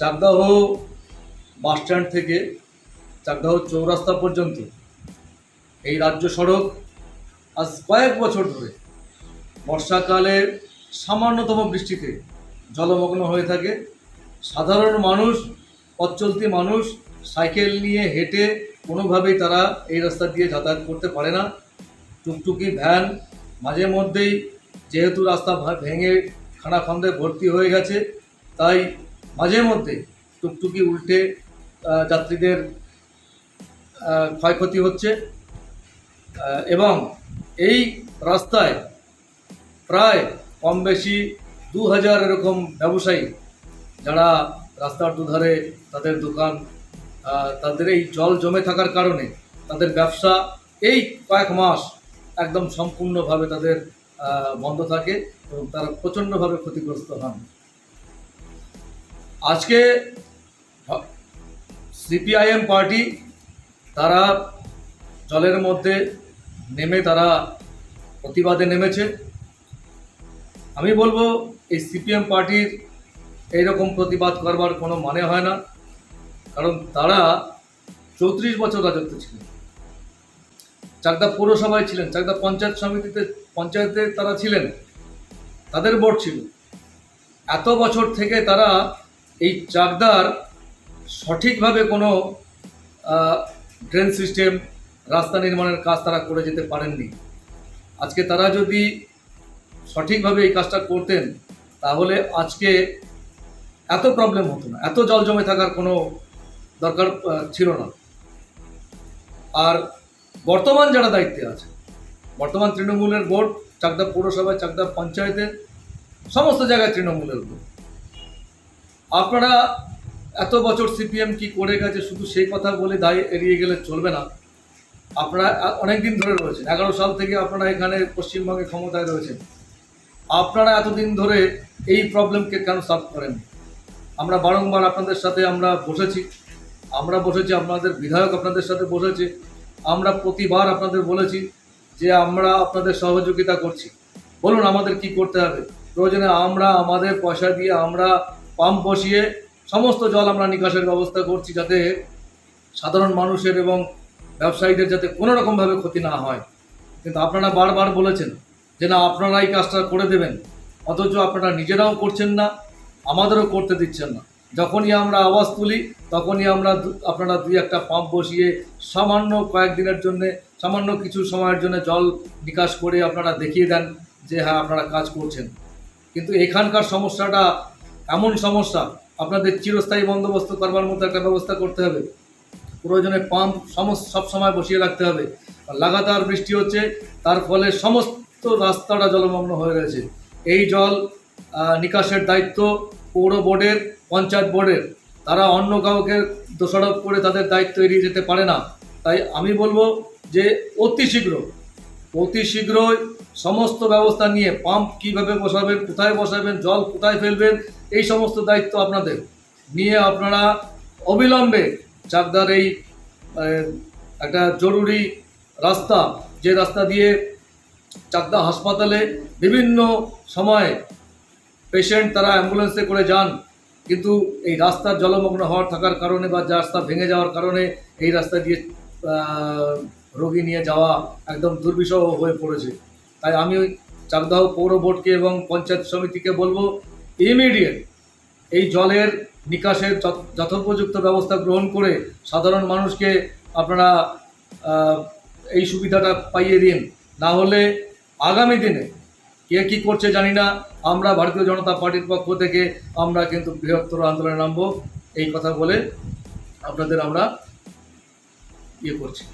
Chakdah bus stand থেকে চাকদাহ চৌরাস্তা পর্যন্ত এই রাজ্য সড়ক আজ কয়েক বছর ধরে বর্ষাকালে সামান্যতম বৃষ্টিতে জলমগ্ন হয়ে থাকে। সাধারণ মানুষ, পথ চলতি মানুষ সাইকেল নিয়ে হেঁটে কোনোভাবেই তারা এই রাস্তা দিয়ে যাতায়াত করতে পারে না। টুকটুকি ভ্যান মাঝে মধ্যেই যেহেতু রাস্তা ভেঙে খানাখন্দে ভর্তি হয়ে গেছে, তাই মাঝে মধ্যে টুকটুকি উল্টে যাত্রীদের ক্ষয়ক্ষতি হচ্ছে। এবং এই রাস্তায় প্রায় কম বেশি দু হাজার এরকম ব্যবসায়ী যারা রাস্তার দুধারে তাদের দোকান তাদের এই জল জমে থাকার কারণে তাদের ব্যবসা এই কয়েক মাস একদম সম্পূর্ণভাবে তাদের বন্ধ থাকে এবং তারা প্রচণ্ডভাবে ক্ষতিগ্রস্ত হন। আজকে সিপিআইএম পার্টি তারা জলের মধ্যে নেমে তারা প্রতিবাদে নেমেছে। আমি বলব, এই সিপিএম পার্টির এইরকম প্রতিবাদ করবার কোনো মানে হয় না। কারণ তারা চৌত্রিশ বছর রাজত্ব ছিলেন। চাকদা পৌরসভায় ছিলেন, চাকদা পঞ্চায়েত সমিতিতে, পঞ্চায়েতে তারা ছিলেন, তাদের বোর্ড ছিল। এত বছর থেকে তারা এই চাকদার সঠিকভাবে কোনো ড্রেন সিস্টেম রাস্তা নির্মাণের কাজ তারা করে যেতে পারেননি। আজকে তারা যদি সঠিকভাবে এই কাজটা করতেন, তাহলে আজকে এত প্রবলেম হতো না, এত জল জমে থাকার কোনো দরকার ছিল না। আর বর্তমান যারা দায়িত্বে আছে, বর্তমান তৃণমূলের বোর্ড, চাকদা পৌরসভায়, চাকদা পঞ্চায়েতে সমস্ত জায়গায় তৃণমূলের বোর্ড। আপনারা এত বছর সিপিএম কি করে গেছে, শুধু সেই কথা বলে দায় এড়িয়ে গেলে চলবে না। আপনারা অনেক দিন ধরে রয়েছেন, এগারো সাল থেকে আপনারা এখানে পশ্চিমবঙ্গে ক্ষমতায় রয়েছেন। আপনারা এতদিন ধরে এই প্রবলেমকে কেন সলভ করেন? আমরা বারংবার আপনাদের সাথে আমরা বসেছি আমরা বসেছি, আপনাদের বিধায়ক আপনাদের সাথে বসেছে, আমরা প্রতিবার আপনাদের বলেছি যে আমরা আপনাদের সহযোগিতা করছি। বলুন আমাদের কি করতে হবে? প্রয়োজনে আমরা, আমাদের পয়সা দিয়ে আমরা পাম্প বসিয়ে সমস্ত জল আমরা নিকাশের ব্যবস্থা করছি যাতে সাধারণ মানুষের এবং ব্যবসায়ীদের যাতে কোনো রকমভাবে ক্ষতি না হয়। কিন্তু আপনারা বারবার বলেছেন যে না আপনারা এই কাজটা করে দেবেন, অথচ আপনারা নিজেরাও করছেন না, আমাদেরও করতে দিচ্ছেন না। যখনই আমরা আওয়াজ তুলি, তখনই আমরা আপনারা দুই একটা পাম্প বসিয়ে সামান্য কয়েকদিনের জন্য, সামান্য কিছু সময়ের জন্য জল নিকাশ করে আপনারা দেখিয়ে দেন যে হ্যাঁ আপনারা কাজ করছেন। কিন্তু এখানকার সমস্যাটা এমন সমস্যা, আপনাদের চিরস্থায়ী বন্দোবস্ত করবার মতো একটা ব্যবস্থা করতে হবে। প্রয়োজনে পাম্প সমস্ত সব সময় বসিয়ে রাখতে হবে। লাগাতার বৃষ্টি হচ্ছে, তার ফলে সমস্ত রাস্তাটা জলমগ্ন হয়ে রয়েছে। এই জল নিকাশের দায়িত্ব পৌর বোর্ডের, পঞ্চায়েত বোর্ডের। তারা অন্য কাউকে দোষারোপ করে তাদের দায়িত্ব এড়িয়ে যেতে পারে না। তাই আমি বলব যে অতি শীঘ্র অতি শীঘ্রই সমস্ত ব্যবস্থা নিয়ে পাম্প কীভাবে বসাবেন, কোথায় বসাবেন, জল কোথায় ফেলবেন, এই সমস্ত দায়িত্ব আপনাদের। নিয়ে আপনারা অবিলম্বে চাকদার এই একটা জরুরি রাস্তা, যে রাস্তা দিয়ে চাকদা হাসপাতালে বিভিন্ন সময়ে পেশেন্ট তারা অ্যাম্বুলেন্সে করে যান, কিন্তু এই রাস্তার জলমগ্ন হওয়ার থাকার কারণে বা রাস্তা ভেঙে যাওয়ার কারণে এই রাস্তা দিয়ে রোগী নিয়ে যাওয়া একদম দুর্বিষহ হয়ে পড়েছে। তাই আমি ওই চাকদাহ পৌর বোর্ডকে এবং পঞ্চায়েত সমিতিকে বলব ইমিডিয়েট এই জলের নিকাশের যথ- যথোপযুক্ত ব্যবস্থা গ্রহণ করে সাধারণ মানুষকে আপনারা এই সুবিধাটা পাইয়ে দিন। না হলে আগামী দিনে কে কী করছে জানি না। আমরা ভারতীয় জনতা পার্টির পক্ষ থেকে আমরা কিন্তু বৃহত্তর আন্দোলনে নামবো। এই কথা বলে আপনাদের আমরা ইয়ে করছি।